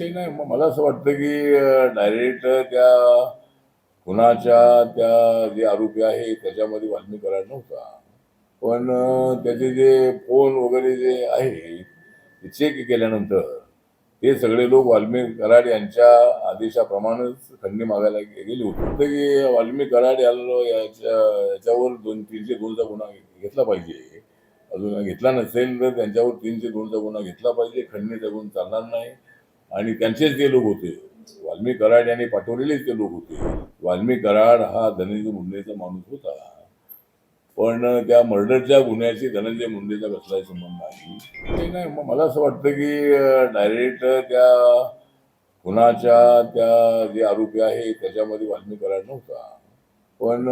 ते नाही. मग मला असं वाटतं की डायरेक्ट त्या कुणाच्या त्या जे आरोपी आहे त्याच्यामध्ये वाल्मिक करार नव्हता. पण त्याचे जे फोन वगैरे जे आहे ते चेक केल्यानंतर हे सगळे लोक वाल्मिक कराड यांच्या आदेशाप्रमाणेच खंडणी मागायला गेले होते. की वाल्मिक कराड याला याच्या याच्यावर दोन तीनशे दोनचा गुन्हा घेतला पाहिजे. अजून घेतला नसेल तर त्यांच्यावर तीनशे दोनचा गुन्हा घेतला पाहिजे. खंडणीचा गुण चालणार नाही. आणि त्यांचेच ते लोक होते. वाल्मिक कराड यांनी पाठवलेलेच ते लोक होते. वाल्मिक कराड हा धनंजय मुंडेचा माणूस होता. पण त्या मर्डरच्या गुन्ह्याशी धनंजय मुंडेचा कसलाही संबंध नाही. नाही मग मला असं वाटतं की डायरेक्ट त्या खुनाच्या त्या जे आरोपी आहे त्याच्यामध्ये वाल्मी कराड नव्हता. पण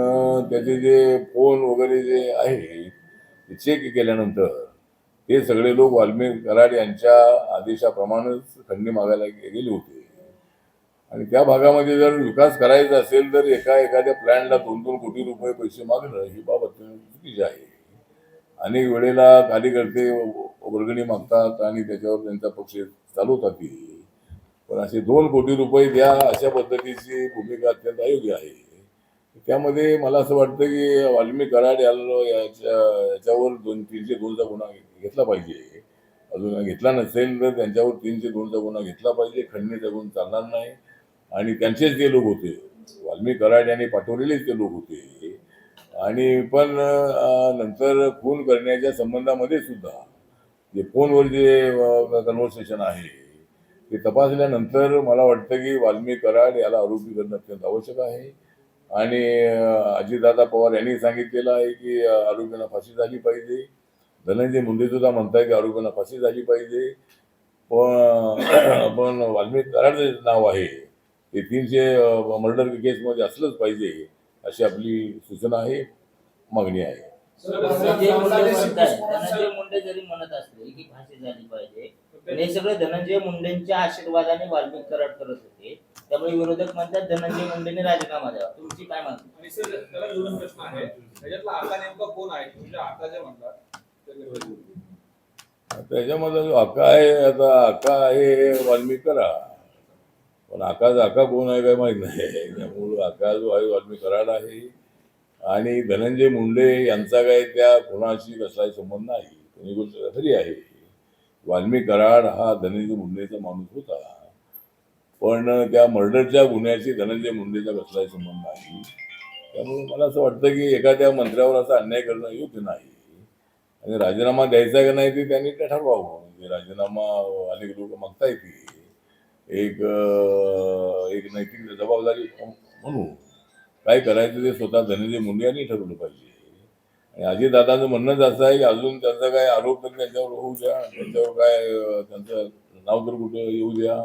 त्याचे जे फोन वगैरे जे आहे ते चेक केल्यानंतर हे सगळे लोक वाल्मिक कराड यांच्या आदेशाप्रमाणेच खंडणी मागायला गेले होते. आणि त्या भागामध्ये जर विकास करायचा असेल तर एका एखाद्या प्लॅनला दोन दोन कोटी रुपये पैसे मागणं ही बाब अत्यंत चुकीची आहे. अनेक वेळेला कार्यकर्ते वर्गणी मागतात आणि त्याच्यावर त्यांचा पक्ष चालवतात पण असे दोन कोटी रुपये द्या अशा पद्धतीची भूमिका अत्यंत अयोग्य आहे. त्यामध्ये मला असं वाटतं की वाल्मी कराड याला याच्या याच्यावर दोन तीनशे दोनचा गुन्हा घेतला पाहिजे. अजून घेतला नसेल तर त्यांच्यावर तीनशे दोनचा गुन्हा घेतला पाहिजे. खंडणीचा गुण चालणार नाही. आणि त्यांचेच ते लोक होते वाल्मी कराड यांनी पाठवलेलेच ते लोक होते. आणि पण नंतर खून करण्याच्या संबंधामध्ये सुद्धा जे फोनवर जे कन्व्हर्सेशन आहे ते तपासल्यानंतर मला वाटतं की वाल्मी कराड याला आरोपी करणं अत्यंत आवश्यक आहे. आणि अजितदादा पवार यांनी सांगितलेलं आहे की अं, आरोपींना फाशी झाली पाहिजे धनंजय मुंडे सुद्धा म्हणताय की आरोपींना फाशी झाली पाहिजे पण पण वाल्मिक कराडचं नाव आहे ते तीनशे मर्डर केसमध्ये असलंच पाहिजे अशी आपली सूचना आहे मागणी आहे मुंडे जरी म्हणत असले की फाशी झाली पाहिजे पण हे सगळे धनंजय मुंडेंच्या आशीर्वादाने वाल्मिक कराड करत होते. त्यामुळे विरोधक म्हणतात धनंजय मुंडेने राजीनामा द्यावा. तुमची काय मागणी आणि सर त्याला दोन प्रश्न आहे. त्याच्यातला आता नेमका कोण आहे? म्हणजे आता जे म्हणतात ते- त्याच्यामध्ये जो आका आहे आता आका आहे वाल्मिक कराड पण आकाचा आका कोण आहे काय माहीत नाही. त्यामुळं आका जो आहे वाल्मिक कराड आहे. आणि धनंजय मुंडे यांचा काय त्या खुनाशी कसलाही संबंध नाही. ही गोष्ट खरी आहे. वाल्मिक कराड हा धनंजय मुंडेचा माणूस होता. पण त्या मर्डरच्या गुन्ह्याशी धनंजय मुंडेचा कसलाही संबंध नाही. त्यामुळे मला असं वाटतं की एखाद्या मंत्र्यावर असा अन्याय करणं योग्य नाही. आणि राजीनामा द्यायचा का नाही ते त्यांनी ते ठरवावं. म्हणजे राजीनामा अनेक लोक मागता येते एक एक नैतिक जबाबदारी म्हणून. काय करायचं ते स्वतः धनंजय मुंडे यांनी ठरवलं पाहिजे. अजितदादांचं म्हणणंच असं आहे की अजून त्यांचा काय आरोप तर त्यांच्यावर होऊ द्या त्यांच्यावर काय त्यांचं नाव तर कुठं येऊ द्या.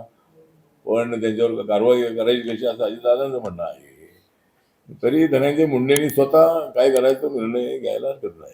पण त्यांच्यावर कारवाई करायची कशी असं अजितदादांचं म्हणणं आहे. तरी धनंजय मुंडेंनी स्वतः काय करायचं निर्णय घ्यायला हरकत नाही.